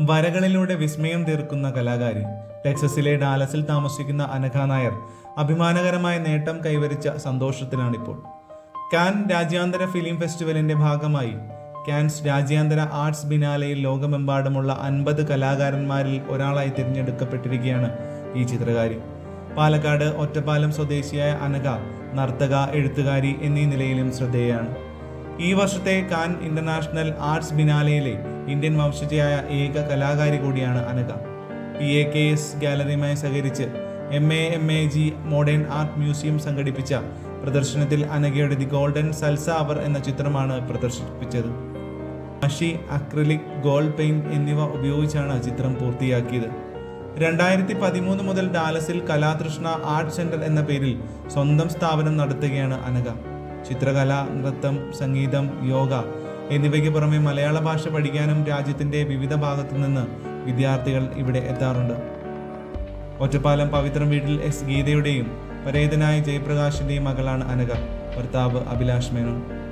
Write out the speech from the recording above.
വരകളിലൂടെ വിസ്മയം തീർക്കുന്ന കലാകാരി ടെക്സസിലെ ഡാലസിൽ താമസിക്കുന്ന അനഘ നായർ അഭിമാനകരമായ നേട്ടം കൈവരിച്ച സന്തോഷത്തിലാണിപ്പോൾ കാൻ രാജ്യാന്തര ഫിലിം ഫെസ്റ്റിവലിന്റെ ഭാഗമായി കാൻസ് രാജ്യാന്തര ആർട്സ് ബിനാലയിൽ ലോകമെമ്പാടുമുള്ള അൻപത് കലാകാരന്മാരിൽ ഒരാളായി തിരഞ്ഞെടുക്കപ്പെട്ടിരിക്കുകയാണ് ഈ ചിത്രകാരി. പാലക്കാട് ഒറ്റപ്പാലം സ്വദേശിയായ അനഘ നർത്തക എഴുത്തുകാരി എന്നീ നിലയിലും ശ്രദ്ധേയയാണ്. ഈ വർഷത്തെ കാൻ ഇന്റർനാഷണൽ ആർട്സ് ബിനാലയിലെ ഇന്ത്യൻ വംശജയായ ഏക കലാകാരി കൂടിയാണ് Anagha. P. A. K. S. ഗാലറിയുമായി സഹകരിച്ച് M. A. M. A. G. Modern art museum സംഘടിപ്പിച്ച പ്രദർശനത്തിൽ അനഘയുടെ ദി ഗോൾഡൻ സൽസ അവർ എന്ന ചിത്രമാണ് പ്രദർശിപ്പിച്ചത്. മഷി അക്രിലിക് ഗോൾഡ് പെയിന്റ് എന്നിവ ഉപയോഗിച്ചാണ് ചിത്രം പൂർത്തിയാക്കിയത്. രണ്ടായിരത്തി പതിമൂന്ന് മുതൽ ഡാലസിൽ കലാതൃഷ്ണ ആർട്ട് സെന്റർ എന്ന പേരിൽ സ്വന്തം സ്ഥാപനം നടത്തുകയാണ് അനഘ. ചിത്രകല നൃത്തം സംഗീതം യോഗ എന്നിവയ്ക്ക് പുറമെ മലയാള ഭാഷ പഠിക്കാനും രാജ്യത്തിന്റെ വിവിധ ഭാഗത്തു നിന്ന് വിദ്യാർത്ഥികൾ ഇവിടെ എത്താറുണ്ട്. ഒറ്റപ്പാലം പവിത്രം വീട്ടിൽ എസ് ഗീതയുടെയും പരേതനായ ജയപ്രകാശിന്റെയും മകളാണ് അനഘ. ഭർത്താവ് അഭിലാഷ് മേനോൻ.